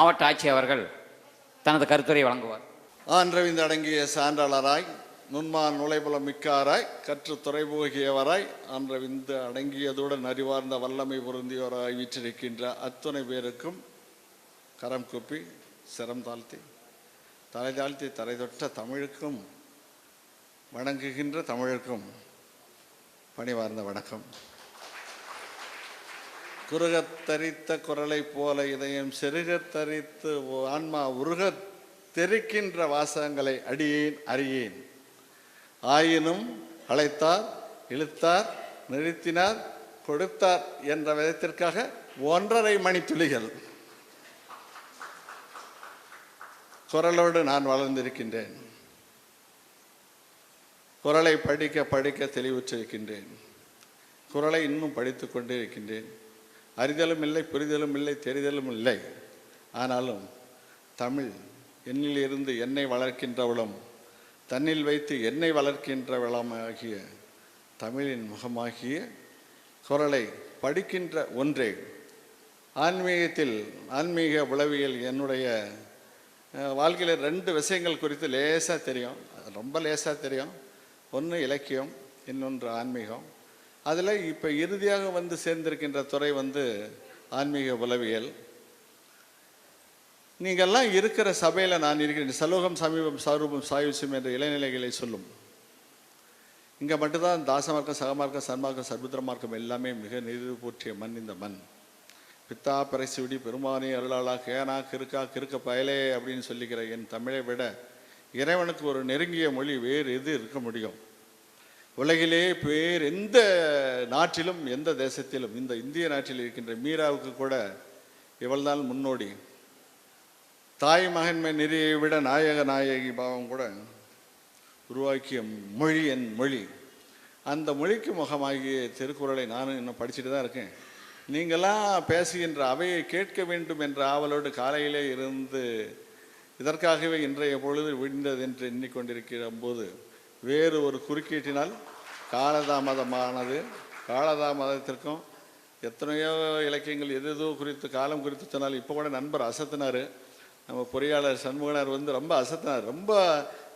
மாவட்ட ஆட்சியர் அவர்கள் தனது கருத்துரை வழங்குவார். ஆன்றவிந்து அடங்கிய சான்றாளராய் நுண்மா நுழைபுலம் மிக்காராய் கற்று துறைபோகியவராய் ஆன்றவிந்து அடங்கியதுடன் அறிவார்ந்த வல்லமை பொருந்தியவராய் வீற்றிருக்கின்ற அத்துணை பேருக்கும் கரம் கூப்பி சிரம் தாழ்த்தி தலை தாழ்த்தி தலை தொட்ட தமிழுக்கும் வணங்குகின்ற தமிழுக்கும் பணிவார்ந்த வணக்கம். குறுகத் தரித்த குரலைப் போல இதயம் செருகத் தரித்து ஆன்மா உருகத் தெரிக்கின்ற வாசகங்களை அடியேன் அறியேன். ஆயினும் அழைத்தார் இழுத்தார் நிறுத்தினார் கொடுத்தார் என்ற விதத்திற்காக ஒன்றரை மணித்துளிகள் குரலோடு நான் வளர்ந்திருக்கின்றேன். குரலை படிக்க படிக்க தெளிவுற்றிருக்கின்றேன் குரலை இன்னும் படித்து கொண்டே இருக்கின்றேன். அறிதலும் இல்லை புரிதலும் இல்லை தெரிதலும் இல்லை. ஆனாலும் தமிழ் என்னிலிருந்து என்னை வளர்க்கின்றவளும் தன்னில் வைத்து என்னை வளர்க்கின்றவளமாகிய தமிழின் முகமாகிய குரலை படிக்கின்ற ஒன்றே. ஆன்மீகத்தில் ஆன்மீக உளவியல் என்னுடைய வாழ்க்கையில் ரெண்டு விஷயங்கள் குறித்து லேசாக தெரியும். ரொம்ப லேசாக தெரியும். ஒன்று இலக்கியம் இன்னொன்று ஆன்மீகம். அதில் இப்போ இறுதியாக வந்து சேர்ந்திருக்கின்ற துறை வந்து ஆன்மீக உளவியல். நீங்கள்லாம் இருக்கிற சபையில் நான் இருக்கிறேன். சலோகம் சமீபம் சாரூபம் சாயுசியம் என்ற இளைநிலைகளை சொல்லும். இங்கே மட்டும்தான் தாசமார்க்கம் சகமார்க்கம் சன்மார்க்கம் சர்புத்திர மார்க்கம் எல்லாமே மிக நிறுவு போற்றிய மண் இந்த மண். பித்தா பறைசுடி பெருமானி அருளாளா கேனா கிறுக்கா கிறுக்க பயலே அப்படின்னு சொல்லிக்கிற என் தமிழை விட இறைவனுக்கு ஒரு நெருங்கிய மொழி வேறு எது இருக்க முடியும்? உலகிலே பேர் எந்த நாட்டிலும் எந்த தேசத்திலும் இந்த இந்திய நாட்டில் இருக்கின்ற மீராவுக்கு கூட இவள்தான் முன்னோடி. தாய் மகன்மை நெறியை விட நாயக நாயகி பாவம் கூட உருவாக்கிய மொழி என் மொழி. அந்த மொழிக்கு முகமாகிய திருக்குறளை நானும் இன்னும் படிச்சுட்டு தான் இருக்கேன். நீங்களாம் பேசுகின்ற அவையை கேட்க வேண்டும் என்ற ஆவலோடு காலையிலே இருந்து இதற்காகவே இன்றைய பொழுது விழுந்தது என்று எண்ணிக்கொண்டிருக்கிற போது வேறு ஒரு குறுக்கீட்டினால் காலதாமதமானது காலதாமதத்திற்கும் எத்தனையோ இலக்கியங்கள் எது எதோ குறித்து காலம் குறித்து சொன்னால் இப்போ கூட நண்பர் அசத்தினார். நம்ம பொறியாளர் சண்முகனார் வந்து ரொம்ப அசத்தினார். ரொம்ப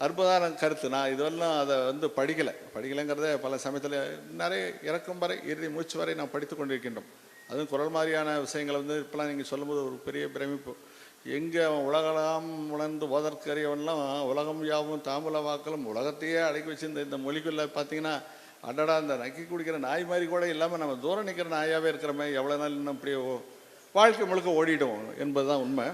அற்புதமான கருத்து. நான் இதுவெல்லாம் அதை வந்து படிக்கலை. படிக்கலைங்கிறத பல சமயத்தில் நிறைய இறக்கும் வரை இறுதி மூச்சு வரை நான் படித்து கொண்டிருக்கின்றோம். அதுவும் குரல் மாதிரியான விஷயங்களை வந்து இப்போலாம் நீங்கள் சொல்லும்போது ஒரு பெரிய பிரமிப்பு. எங்கே அவன் உலகலாம் உணர்ந்து ஓதற்கரியவன்லாம் உலகம் யாவும் தாம்பூல வாக்களும் உலகத்தையே அடக்கி வச்சிருந்த இந்த மொழிக்குள்ளே பார்த்தீங்கன்னா அடடா அந்த நக்கி குடிக்கிற நாய் மாதிரி கூட இல்லாமல் நம்ம தூரம் நிற்கிற நாயாகவே இருக்கிறோமே எவ்வளோ நாள் இன்னும் அப்படியே வாழ்க்கை முழுக்க ஓடிடும் என்பதுதான் உண்மை.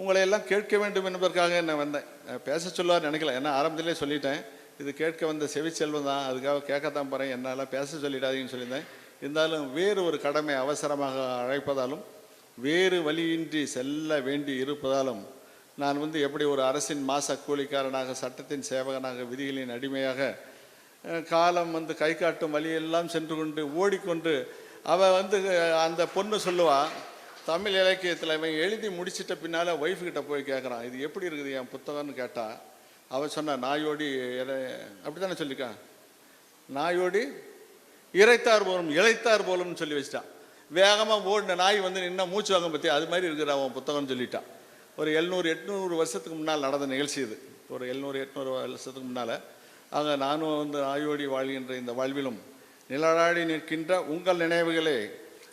உங்களை எல்லாம் கேட்க வேண்டும் என்பதற்காக நான் வந்தேன். பேச சொல்லுவார் நினைக்கல. ஏன்னா ஆரம்பத்திலே சொல்லிட்டேன். இது கேட்க வந்த செவிச்செல்வம் தான். அதுக்காக கேட்கத்தான் போகிறேன் என்னால் பேச சொல்லிடாதீங்கன்னு சொல்லியிருந்தேன். இருந்தாலும் வேறு ஒரு கடமை அவசரமாக அழைப்பதாலும் வேறு வழியின்றி செல்ல வேண்டி இருப்பதாலும் நான் வந்து எப்படி ஒரு அரசின் மாச கூலிக்காரனாக சட்டத்தின் சேவகனாக விதிகளின் அடிமையாக காலம் வந்து கை காட்டும் வழியெல்லாம் சென்று கொண்டு ஓடிக்கொண்டு அவள் வந்து அந்த பொண்ணு சொல்லுவாள் தமிழ் இலக்கியத்தில் இவன் எழுதி முடிச்சிட்ட பின்னால் ஒய்ஃப்கிட்ட போய் கேட்குறான் இது எப்படி இருக்குது என் புத்தகம்னு கேட்டால் அவள் சொன்ன நாயோடி அப்படி தானே சொல்லியிருக்கான் நாயோடி இறைத்தார் போலும் இழைத்தார் போலும்னு சொல்லி வச்சிட்டான் வேகமாக ஓடின நாய் வந்து நின்ன மூச்சு வாங்க பற்றி அது மாதிரி இருக்கிற அவன் புத்தகம்னு சொல்லிட்டான் ஒரு எழுநூறு எட்நூறு வருஷத்துக்கு முன்னால் நடந்த நிகழ்ச்சி இது. ஒரு எழுநூறு எட்நூறு வருஷத்துக்கு முன்னால் ஆக நானும் வந்து ஆயோடி வாழ்கின்ற இந்த வாழ்விலும் நிழலாடி நிற்கின்ற உங்கள் நினைவுகளே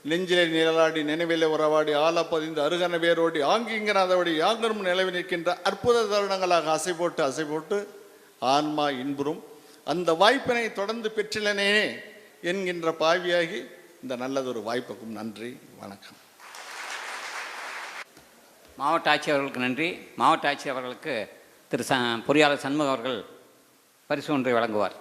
நெஞ்சிலே நிழலாடி நினைவிலே உறவாடி ஆலப்பதிந்து அருகன வேரோடி ஆங்கிங்கனாதபடி யாங்கரும் நிலவி நிற்கின்ற அற்புத தருணங்களாக அசை போட்டு அசை போட்டு ஆன்மா இன்புறும். அந்த வாய்ப்பினை தொடர்ந்து பெற்றிலனே என்கின்ற பாவியாகி இந்த நல்லதொரு வாய்ப்புக்கும் நன்றி வணக்கம். மாவட்ட ஆட்சியர்களுக்கு நன்றி. மாவட்ட ஆட்சியர் அவர்களுக்கு திரு ச பொறியாளர் சண்முகம் அவர்கள் பரிசு ஒன்றை வழங்குவார்.